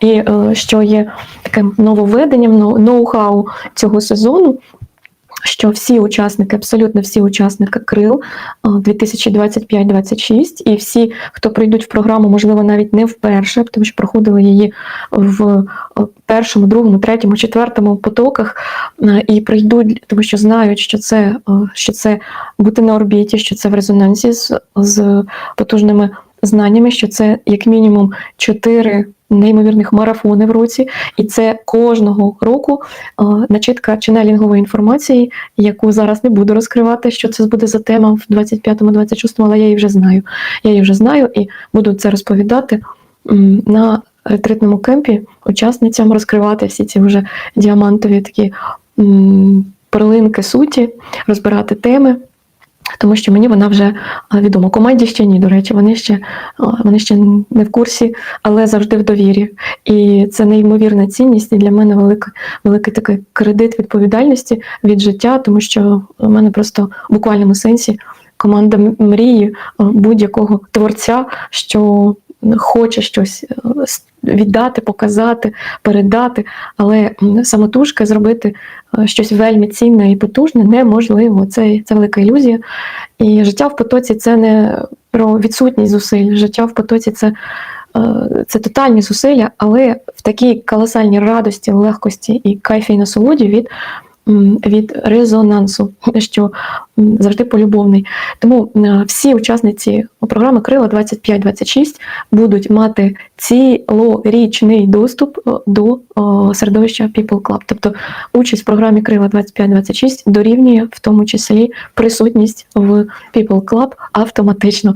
І е, що є таким нововведенням, ноу-хау цього сезону, що всі учасники, абсолютно всі учасники крил е, 2025-26, і всі, хто прийдуть в програму, можливо, навіть не вперше, тому що проходили її в е, першому, другому, третьому, четвертому потоках, е, і прийдуть, тому що знають, що це, е, що це бути на орбіті, що це в резонансі з, з потужними знаннями, що це як мінімум чотири неймовірних марафони в році, і це кожного року е, начитка ченелінгової інформації, яку зараз не буду розкривати, що це буде за тема в 25-му, 26-му, але я її вже знаю. Я її вже знаю і буду це розповідати на ретритному кемпі учасницям розкривати всі ці вже діамантові такі перлинки суті, розбирати теми. Тому що мені вона вже відома. Команді ще ні, до речі, вони ще, вони ще не в курсі, але завжди в довірі. І це неймовірна цінність, і для мене велика, великий такий кредит відповідальності від життя, тому що у мене просто в буквальному сенсі команда мрії будь-якого творця, що хоче щось е, віддати, показати, передати, але самотужки зробити е, щось вельми цінне і потужне неможливо. Це, це велика ілюзія. І життя в потоці це не про відсутність зусиль. Життя в потоці це, е, це тотальні зусилля, але в такій колосальній радості, легкості і кайфі і насолоді від. Від резонансу, що завжди полюбовний. Тому всі учасниці програми Крила 25-26 будуть мати цілорічний доступ е, до середовища People Club. Тобто участь в програмі Крила 25-26 дорівнює в тому числі присутність в People Club автоматично.